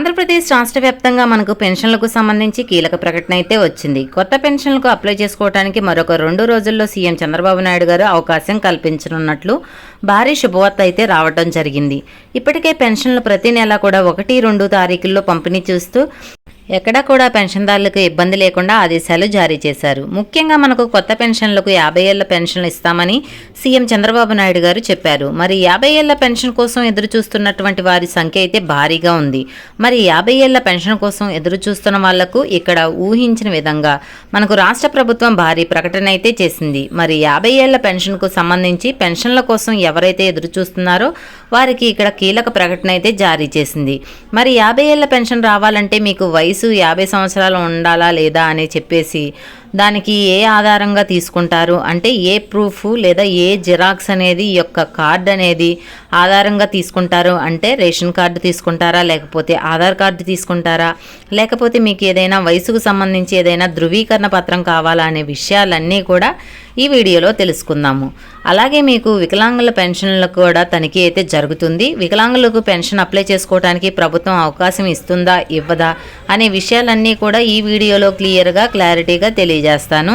ఆంధ్రప్రదేశ్ రాష్ట్ర వ్యాప్తంగా మనకు పెన్షన్లకు సంబంధించి కీలక ప్రకటన అయితే వచ్చింది. కొత్త పెన్షన్లకు అప్లై చేసుకోవడానికి మరొక రెండు రోజుల్లో సీఎం చంద్రబాబు నాయుడు గారు అవకాశం కల్పించనున్నట్లు భారీ శుభవార్త అయితే రావడం జరిగింది. ఇప్పటికే పెన్షన్లు ప్రతి నెల కూడా ఒకటి రెండు తారీఖుల్లో పంపిణీ చూస్తూ ఎక్కడా కూడా పెన్షన్దారులకు ఇబ్బంది లేకుండా ఆదేశాలు జారీ చేశారు. ముఖ్యంగా మనకు కొత్త పెన్షన్లకు యాభై ఏళ్ళ పెన్షన్లు ఇస్తామని సీఎం చంద్రబాబు నాయుడు గారు చెప్పారు. మరి యాభై ఏళ్ళ పెన్షన్ కోసం ఎదురు చూస్తున్నటువంటి వారి సంఖ్య అయితే భారీగా ఉంది. మరి యాభై ఏళ్ళ పెన్షన్ కోసం ఎదురు చూస్తున్న వాళ్ళకు ఇక్కడ ఊహించిన విధంగా మనకు రాష్ట్ర ప్రభుత్వం భారీ ప్రకటన అయితే చేసింది. మరి యాభై ఏళ్ళ పెన్షన్కు సంబంధించి పెన్షన్ల కోసం ఎవరైతే ఎదురు చూస్తున్నారో వారికి ఇక్కడ కీలక ప్రకటన అయితే జారీ చేసింది. మరి యాభై ఏళ్ళ పెన్షన్ రావాలంటే మీకు వయసు యాభై సంవత్సరాలు ఉండాలా లేదా అని చెప్పేసి దానికి ఏ ఆధారంగా తీసుకుంటారు? అంటే ఏ ప్రూఫ్ లేదా ఏ జిరాక్స్ అనేది ఈ యొక్క కార్డ్ అనేది ఆధారంగా తీసుకుంటారు? అంటే రేషన్ కార్డు తీసుకుంటారా? లేకపోతే ఆధార్ కార్డు తీసుకుంటారా? లేకపోతే మీకు ఏదైనా వయసుకు సంబంధించి ఏదైనా ధృవీకరణ పత్రం కావాలా అనే విషయాలన్నీ కూడా ఈ వీడియోలో తెలుసుకుందాము. అలాగే మీకు వికలాంగుల పెన్షన్లకు కూడా తనిఖీ అయితే జరుగుతుంది. వికలాంగులకు పెన్షన్ అప్లై చేసుకోవడానికి ప్రభుత్వం అవకాశం ఇస్తుందా ఇవ్వదా అనే విషయాలన్నీ కూడా ఈ వీడియోలో క్లియర్గా క్లారిటీగా తెలియజేస్తాను.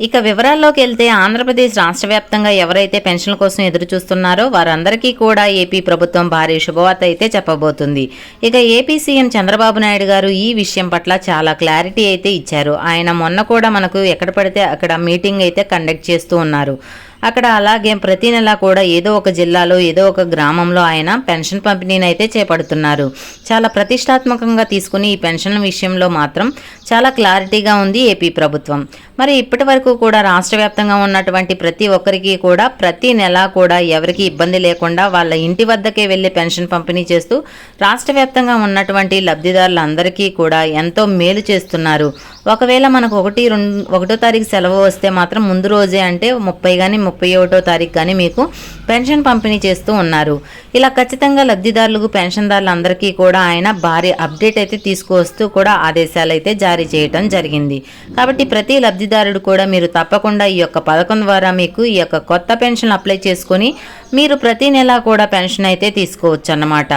ఇక వివరాల్లోకి వెళ్తే ఆంధ్రప్రదేశ్ రాష్ట్ర వ్యాప్తంగా ఎవరైతే పెన్షన్ల కోసం ఎదురు చూస్తున్నారో వారందరికీ కూడా ఏపీ ప్రభుత్వం భారీ శుభవార్త అయితే చెప్పబోతుంది. ఇక ఏపీ సీఎం చంద్రబాబు నాయుడు గారు ఈ విషయం పట్ల చాలా క్లారిటీ అయితే ఇచ్చారు. ఆయన మొన్న కూడా మనకు ఎక్కడ పడితే అక్కడ మీటింగ్ అయితే కండక్ట్ చేస్తూ ఉన్నారు. అక్కడ అలాగే ప్రతి నెల కూడా ఏదో ఒక జిల్లాలో ఏదో ఒక గ్రామంలో ఆయన పెన్షన్ పంపిణీని అయితే చేపడుతున్నారు. చాలా ప్రతిష్టాత్మకంగా తీసుకుని ఈ పెన్షన్ విషయంలో మాత్రం చాలా క్లారిటీగా ఉంది ఏపీ ప్రభుత్వం. మరి ఇప్పటి వరకు కూడా రాష్ట్ర వ్యాప్తంగా ఉన్నటువంటి ప్రతి ఒక్కరికి కూడా ప్రతి నెల కూడా ఎవరికి ఇబ్బంది లేకుండా వాళ్ళ ఇంటి వద్దకే వెళ్ళి పెన్షన్ పంపిణీ చేస్తూ రాష్ట్ర వ్యాప్తంగా ఉన్నటువంటి లబ్ధిదారులందరికీ కూడా ఎంతో మేలు చేస్తున్నారు. ఒకవేళ మనకు ఒకటి రెండు ఒకటో తారీఖు సెలవు వస్తే మాత్రం ముందు రోజే అంటే ముప్పై కానీ ముప్పై ఒకటో తారీఖు కానీ మీకు పెన్షన్ పంపిణీ చేస్తూ ఉన్నారు. ఇలా ఖచ్చితంగా లబ్ధిదారులకు పెన్షన్దారులందరికీ కూడా ఆయన భారీ అప్డేట్ అయితే తీసుకువస్తూ కూడా ఆదేశాలు అయితే జారీ చేయడం జరిగింది. కాబట్టి ప్రతి లబ్ధిదారుడు కూడా మీరు తప్పకుండా ఈ యొక్క పథకం ద్వారా మీకు ఈ యొక్క కొత్త పెన్షన్ అప్లై చేసుకొని మీరు ప్రతి నెల కూడా పెన్షన్ అయితే తీసుకోవచ్చు అన్నమాట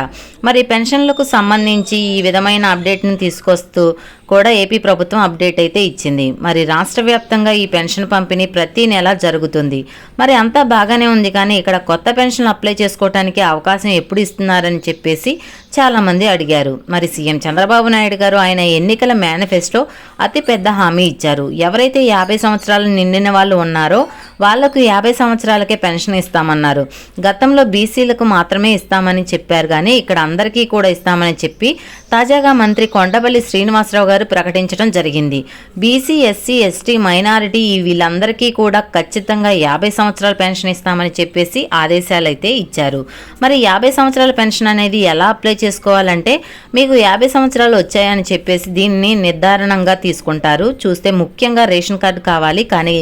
మరి పెన్షన్లకు సంబంధించి ఈ విధమైన అప్డేట్ను తీసుకొస్తూ కూడా ఏపీ ప్రభుత్వం అప్డేట్ అయితే ఇచ్చింది. మరి రాష్ట్ర వ్యాప్తంగా ఈ పెన్షన్ పంపిణీ ప్రతి నెల జరుగుతుంది. మరి అంతా బాగానే ఉంది కానీ ఇక్కడ కొత్త పెన్షన్ అప్లై చేసుకోవడానికి అవకాశం ఎప్పుడు ఇస్తున్నారని చెప్పేసి చాలామంది అడిగారు. మరి సీఎం చంద్రబాబు నాయుడు గారు ఆయన ఎన్నికల మేనిఫెస్టో అతి పెద్ద హామీ ఇచ్చారు. ఎవరైతే యాభై సంవత్సరాలు నిండిన వాళ్ళు ఉన్నారో వాళ్ళకు యాభై సంవత్సరాలకే పెన్షన్ ఇస్తామన్నారు. గతంలో బీసీలకు మాత్రమే ఇస్తామని చెప్పారు కానీ ఇక్కడ అందరికీ కూడా ఇస్తామని చెప్పి తాజాగా మంత్రి కొండపల్లి శ్రీనివాసరావు గారు ప్రకటించడం జరిగింది. బీసీ ఎస్సీ ఎస్టీ మైనారిటీ వీళ్ళందరికీ కూడా ఖచ్చితంగా యాభై సంవత్సరాల పెన్షన్ ఇస్తామని చెప్పేసి ఆదేశాలు అయితే ఇచ్చారు. మరి యాభై సంవత్సరాల పెన్షన్ అనేది ఎలా అప్లై చేసుకోవాలంటే మీకు యాభై సంవత్సరాలు వచ్చాయని చెప్పేసి దీన్ని నిర్ధారణంగా తీసుకుంటారు. చూస్తే ముఖ్యంగా రేషన్ కార్డు కావాలి కానీ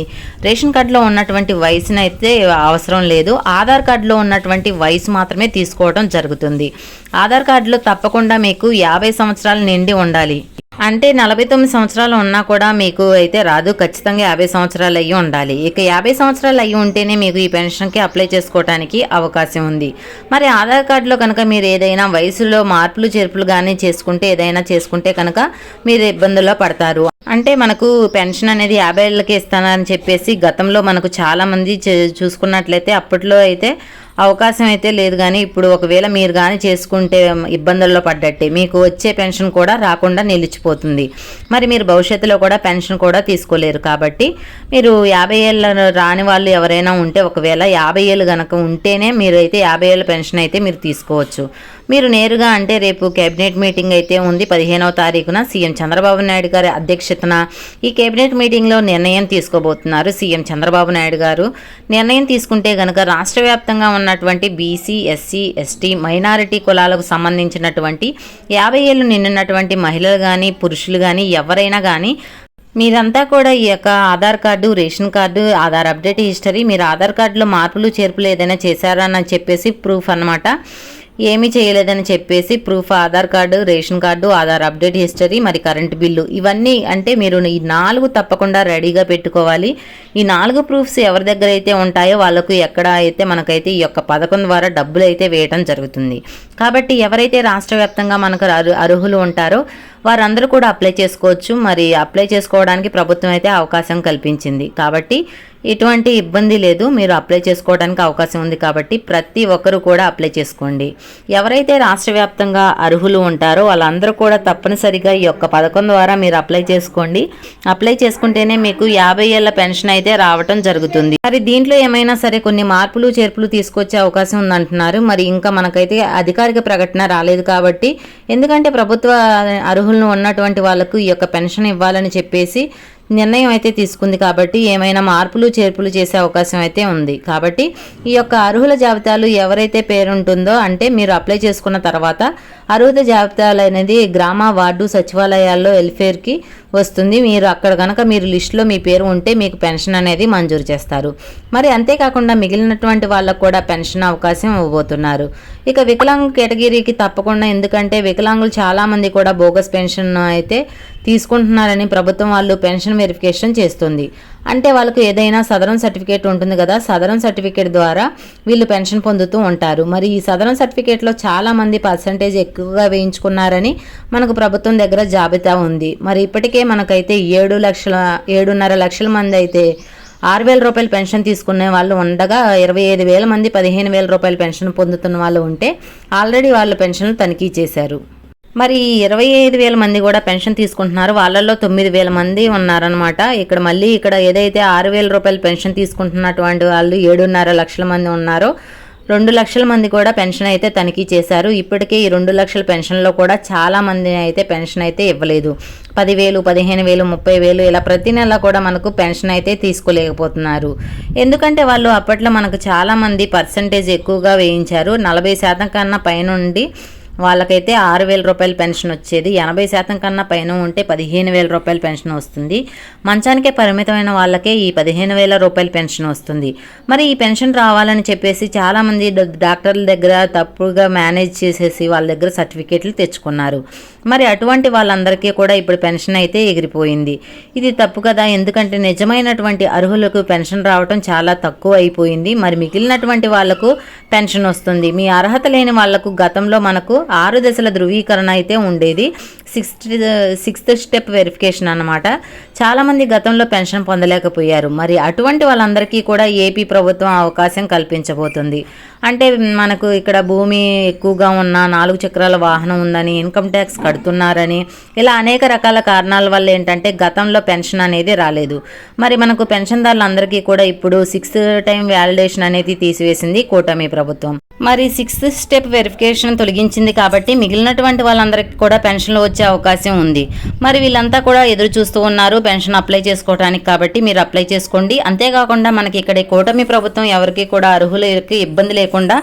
రేషన్ కార్డులో ఉన్నటువంటి వయసునైతే అవసరం లేదు. ఆధార్ కార్డులో ఉన్నటువంటి వయసు మాత్రమే తీసుకోవడం జరుగుతుంది. ఆధార్ కార్డులో తప్పకుండా మీకు యాభై సంవత్సరాలు నిండి ఉండాలి. అంటే నలభై తొమ్మిది సంవత్సరాలు ఉన్నా కూడా మీకు అయితే రాదు. ఖచ్చితంగా యాభై సంవత్సరాలు అయ్యి ఉండాలి. ఇక యాభై సంవత్సరాలు అయ్యి ఉంటేనే మీకు ఈ పెన్షన్కి అప్లై చేసుకోవడానికి అవకాశం ఉంది. మరి ఆధార్ కార్డులో కనుక మీరు ఏదైనా వయసులో మార్పులు చేర్పులు కానీ చేసుకుంటే ఏదైనా చేసుకుంటే కనుక మీరు ఇబ్బందుల్లో పడతారు. అంటే మనకు పెన్షన్ అనేది యాభై ఏళ్ళకి ఇస్తానని చెప్పేసి గతంలో మనకు చాలామంది చూసుకున్నట్లయితే అప్పట్లో అయితే అవకాశం అయితే లేదు కానీ ఇప్పుడు ఒకవేళ మీరు కానీ చేసుకుంటే ఇబ్బందుల్లో పడ్డట్టే. మీకు వచ్చే పెన్షన్ కూడా రాకుండా నిలిచిపోతుంది. మరి మీరు భవిష్యత్తులో కూడా పెన్షన్ కూడా తీసుకోలేరు కాబట్టి మీరు యాభై ఏళ్ళ రాని వాళ్ళు ఎవరైనా ఉంటే ఒకవేళ యాభై ఏళ్ళు కనుక ఉంటేనే మీరు అయితే యాభై ఏళ్ళ పెన్షన్ అయితే మీరు తీసుకోవచ్చు. మీరు నేరుగా అంటే రేపు కేబినెట్ మీటింగ్ అయితే ఉంది. పదిహేనవ తారీఖున సీఎం చంద్రబాబు నాయుడు గారి అధ్యక్షతన ఈ కేబినెట్ మీటింగ్లో నిర్ణయం తీసుకోబోతున్నారు. సీఎం చంద్రబాబు నాయుడు గారు నిర్ణయం తీసుకుంటే గనక రాష్ట్ర వ్యాప్తంగా ఉన్నటువంటి బీసీ ఎస్సీ ఎస్టీ మైనారిటీ కులాలకు సంబంధించినటువంటి యాభై ఏళ్ళు నిండినటువంటి మహిళలు కానీ పురుషులు కానీ ఎవరైనా కానీ మీరంతా కూడా ఈ యొక్క Aadhaar card ration card Aadhaar update history మీరు ఆధార్ కార్డులో మార్పులు చేర్పులు ఏదైనా చేశారా అని చెప్పేసి ప్రూఫ్ అనమాట ఏమీ చేయలేదని చెప్పేసి proof Aadhaar card ration card Aadhaar update history మరి కరెంట్ బిల్లు ఇవన్నీ అంటే మీరు ఈ నాలుగు తప్పకుండా రెడీగా పెట్టుకోవాలి. ఈ నాలుగు ప్రూఫ్స్ ఎవరి దగ్గర అయితే ఉంటాయో వాళ్ళకు ఎక్కడ అయితే మనకైతే ఈ యొక్క పథకం ద్వారా డబ్బులు అయితే వేయటం జరుగుతుంది. కాబట్టి ఎవరైతే రాష్ట్ర వ్యాప్తంగా మనకు అర్హులు ఉంటారో వారందరూ కూడా అప్లై చేసుకోవచ్చు. మరి అప్లై చేసుకోవడానికి ప్రభుత్వం అయితే అవకాశం కల్పించింది. కాబట్టి ఎటువంటి ఇబ్బంది లేదు. మీరు అప్లై చేసుకోవడానికి అవకాశం ఉంది కాబట్టి ప్రతి ఒక్కరూ కూడా అప్లై చేసుకోండి. ఎవరైతే రాష్ట్ర వ్యాప్తంగా అర్హులు ఉంటారో వాళ్ళందరూ కూడా తప్పనిసరిగా ఈ యొక్క పథకం ద్వారా మీరు అప్లై చేసుకోండి. అప్లై చేసుకుంటేనే మీకు యాభై ఏళ్ళ పెన్షన్ అయితే రావటం జరుగుతుంది. మరి దీంట్లో ఏమైనా సరే కొన్ని మార్పులు చేర్పులు తీసుకొచ్చే అవకాశం ఉందంటున్నారు. మరి ఇంకా మనకైతే అధికారిక ప్రకటన రాలేదు కాబట్టి ఎందుకంటే ప్రభుత్వ అర్హులను ఉన్నటువంటి వాళ్ళకు ఈ యొక్క పెన్షన్ ఇవ్వాలని చెప్పేసి నిర్ణయం అయితే తీసుకుంది కాబట్టి ఏమైనా మార్పులు చేర్పులు చేసే అవకాశం అయితే ఉంది. కాబట్టి ఈ యొక్క అర్హుల జాబితాలు ఎవరైతే పేరుంటుందో అంటే మీరు అప్లై చేసుకున్న తర్వాత అర్హత జాబితాలు అనేది గ్రామ వార్డు సచివాలయాల్లో వెల్ఫేర్కి వస్తుంది. మీరు అక్కడ కనుక మీరు లిస్టులో మీ పేరు ఉంటే మీకు పెన్షన్ అనేది మంజూరు చేస్తారు. మరి అంతేకాకుండా మిగిలినటువంటి వాళ్ళకు కూడా పెన్షన్ అవకాశం ఇవ్వబోతున్నారు. ఇక వికలాంగ కేటగిరీకి తప్పకుండా ఎందుకంటే వికలాంగులు చాలామంది కూడా బోగస్ పెన్షన్ అయితే తీసుకుంటున్నారని ప్రభుత్వం వాళ్ళు పెన్షన్ వెరిఫికేషన్ చేస్తుంది. అంటే వాళ్ళకు ఏదైనా సదరం సర్టిఫికేట్ ఉంటుంది కదా సదరం సర్టిఫికేట్ ద్వారా వీళ్ళు పెన్షన్ పొందుతూ ఉంటారు. మరి ఈ సదరం సర్టిఫికేట్లో చాలామంది పర్సంటేజ్ ఎక్కువగా వేయించుకున్నారని మనకు ప్రభుత్వం దగ్గర జాబితా ఉంది. మరి ఇప్పటికే మనకైతే ఏడు లక్షల ఏడున్నర లక్షల మంది అయితే ఆరు వేల రూపాయల పెన్షన్ తీసుకునే వాళ్ళు ఉండగా ఇరవై ఐదు వేల మంది పదిహేను వేల రూపాయల పెన్షన్ పొందుతున్న వాళ్ళు ఉంటే ఆల్రెడీ వాళ్ళు పెన్షన్లు తనిఖీ చేశారు. మరి ఇరవై ఐదు వేల మంది కూడా పెన్షన్ తీసుకుంటున్నారు. వాళ్ళల్లో తొమ్మిది వేల మంది ఉన్నారనమాట ఇక్కడ మళ్ళీ ఇక్కడ ఏదైతే ఆరు వేల రూపాయలు పెన్షన్ తీసుకుంటున్నటువంటి వాళ్ళు ఏడున్నర లక్షల మంది ఉన్నారో. రెండు లక్షల మంది కూడా పెన్షన్ అయితే తనిఖీ చేశారు. ఇప్పటికే ఈ రెండు లక్షల పెన్షన్లో కూడా చాలా మంది అయితే పెన్షన్ అయితే ఇవ్వలేదు. పదివేలు పదిహేను వేలు ముప్పై వేలు ఇలా ప్రతి నెల కూడా మనకు పెన్షన్ అయితే తీసుకోలేకపోతున్నారు. ఎందుకంటే వాళ్ళు అప్పట్లో మనకు చాలామంది పర్సంటేజ్ ఎక్కువగా వేయించారు. నలభై శాతం కన్నా పైనుండి వాళ్ళకైతే ఆరు వేల రూపాయల పెన్షన్ వచ్చేది. ఎనభై శాతం కన్నా పైన ఉంటే పదిహేను వేల రూపాయల పెన్షన్ వస్తుంది. మంచానికే పరిమితమైన వాళ్ళకే ఈ పదిహేను వేల రూపాయల పెన్షన్ వస్తుంది. మరి ఈ పెన్షన్ రావాలని చెప్పేసి చాలామంది డాక్టర్ల దగ్గర తప్పుగా మేనేజ్ చేసేసి వాళ్ళ దగ్గర సర్టిఫికేట్లు తెచ్చుకున్నారు. మరి అటువంటి వాళ్ళందరికీ కూడా ఇప్పుడు పెన్షన్ అయితే ఎగిరిపోయింది. ఇది తప్పు కదా ఎందుకంటే నిజమైనటువంటి అర్హులకు పెన్షన్ రావటం చాలా తక్కువ అయిపోయింది. మరి మిగిలినటువంటి వాళ్ళకు పెన్షన్ వస్తుంది. మీ అర్హత లేని వాళ్ళకు గతంలో మనకు ఆరు దశల ధృవీకరణ అయితే ఉండేది. సిక్స్త్ సిక్స్త్ స్టెప్ వెరిఫికేషన్ అన్నమాట. చాలామంది గతంలో పెన్షన్ పొందలేకపోయారు. మరి అటువంటి వాళ్ళందరికీ కూడా ఏపీ ప్రభుత్వం అవకాశం కల్పించబోతుంది. అంటే మనకు ఇక్కడ భూమి ఎక్కువగా ఉన్న నాలుగు చక్రాల వాహనం ఉందని ఇన్కమ్ ట్యాక్స్ కడుతున్నారని ఇలా అనేక రకాల కారణాల వల్ల ఏంటంటే గతంలో పెన్షన్ అనేది రాలేదు. మరి మనకు పెన్షన్దారులందరికీ కూడా ఇప్పుడు సిక్స్త్ టైం వ్యాలిడేషన్ అనేది తీసివేసింది కూటమి ప్రభుత్వం. మరి సిక్స్త్ స్టెప్ వెరిఫికేషన్ తొలగించింది కాబట్టి మిగిలినటువంటి వాళ్ళందరికీ కూడా పెన్షన్లు వచ్చే అవకాశం ఉంది. మరి వీళ్ళంతా కూడా ఎదురు చూస్తూ ఉన్నారు పెన్షన్ అప్లై చేసుకోవడానికి కాబట్టి మీరు అప్లై చేసుకోండి. అంతేకాకుండా మనకి ఇక్కడ కూటమి ప్రభుత్వం ఎవరికి కూడా అర్హులకి ఇబ్బంది లేకుండా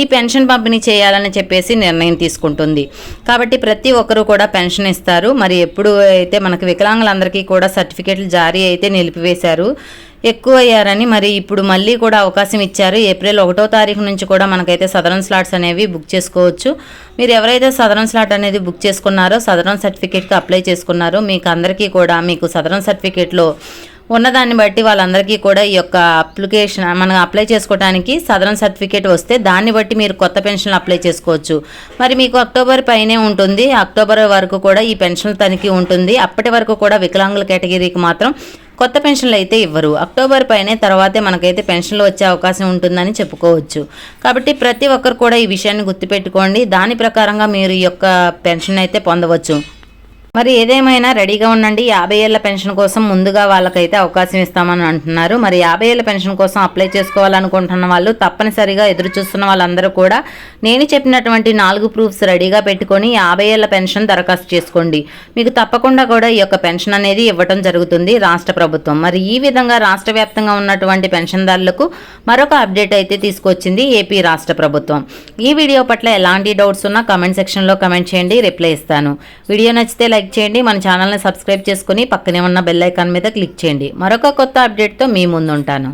ఈ పెన్షన్ పంపిణీ చేయాలని చెప్పేసి నిర్ణయం తీసుకుంటుంది. కాబట్టి ప్రతి ఒక్కరూ కూడా పెన్షన్ ఇస్తారు. మరి ఎప్పుడు అయితే మనకు వికలాంగులందరికీ కూడా సర్టిఫికేట్లు జారీ అయితే నిలిపివేశారు. ఎక్కువ అయ్యారని మరి ఇప్పుడు మళ్ళీ కూడా అవకాశం ఇచ్చారు. ఏప్రిల్ ఒకటో తారీఖు నుంచి కూడా మనకైతే సదరన్ స్లాట్స్ అనేవి బుక్ చేసుకోవచ్చు. మీరు ఎవరైతే సదరన్ స్లాట్ అనేది బుక్ చేసుకున్నారో సదరన్ సర్టిఫికేట్కి అప్లై చేసుకున్నారో మీకు అందరికీ కూడా మీకు సదరన్ సర్టిఫికేట్లో ఉన్నదాన్ని బట్టి వాళ్ళందరికీ కూడా ఈ యొక్క అప్లికేషన్ మనం అప్లై చేసుకోవడానికి సదరన్ సర్టిఫికేట్ వస్తే దాన్ని బట్టి మీరు కొత్త పెన్షన్ అప్లై చేసుకోవచ్చు. మరి మీకు అక్టోబర్ పైనే ఉంటుంది. అక్టోబర్ వరకు కూడా ఈ పెన్షన్ తనిఖీ ఉంటుంది. అప్పటి వరకు కూడా వికలాంగుల కేటగిరీకి మాత్రం కొత్త పెన్షన్లు అయితే ఇవ్వరు. అక్టోబర్ పైనే తర్వాతే మనకైతే పెన్షన్లు వచ్చే అవకాశం ఉంటుందని చెప్పుకోవచ్చు. కాబట్టి ప్రతి ఒక్కరు కూడా ఈ విషయాన్ని గుర్తుపెట్టుకోండి. దాని ప్రకారంగా మీరు ఈ యొక్క పెన్షన్ అయితే పొందవచ్చు. మరి ఏదేమైనా రెడీగా ఉండండి. యాభై ఏళ్ళ పెన్షన్ కోసం ముందుగా వాళ్ళకైతే అవకాశం ఇస్తామని అంటున్నారు. మరి యాభై ఏళ్ళ పెన్షన్ కోసం అప్లై చేసుకోవాలనుకుంటున్న వాళ్ళు తప్పనిసరిగా ఎదురు చూస్తున్న వాళ్ళందరూ కూడా నేను చెప్పినటువంటి నాలుగు ప్రూఫ్స్ రెడీగా పెట్టుకొని యాభై ఏళ్ళ పెన్షన్ దరఖాస్తు చేసుకోండి. మీకు తప్పకుండా కూడా ఈ యొక్క పెన్షన్ అనేది ఇవ్వటం జరుగుతుంది రాష్ట్ర ప్రభుత్వం. మరి ఈ విధంగా రాష్ట్ర వ్యాప్తంగా ఉన్నటువంటి పెన్షన్దారులకు మరొక అప్డేట్ అయితే తీసుకొచ్చింది ఏపీ రాష్ట్ర ప్రభుత్వం. ఈ వీడియో పట్ల ఎలాంటి డౌట్స్ ఉన్నా కమెంట్ సెక్షన్లో కమెంట్ చేయండి. రిప్లై ఇస్తాను. వీడియో నచ్చితే లైక్ లైక్ చేయండి మన ఛానల్ని సబ్స్క్రైబ్ చేసుకుని పక్కనే ఉన్న బెల్ ఐకాన్ మీద క్లిక్ చేయండి. మరొక కొత్త అప్డేట్తో మీ ముందుంటాను.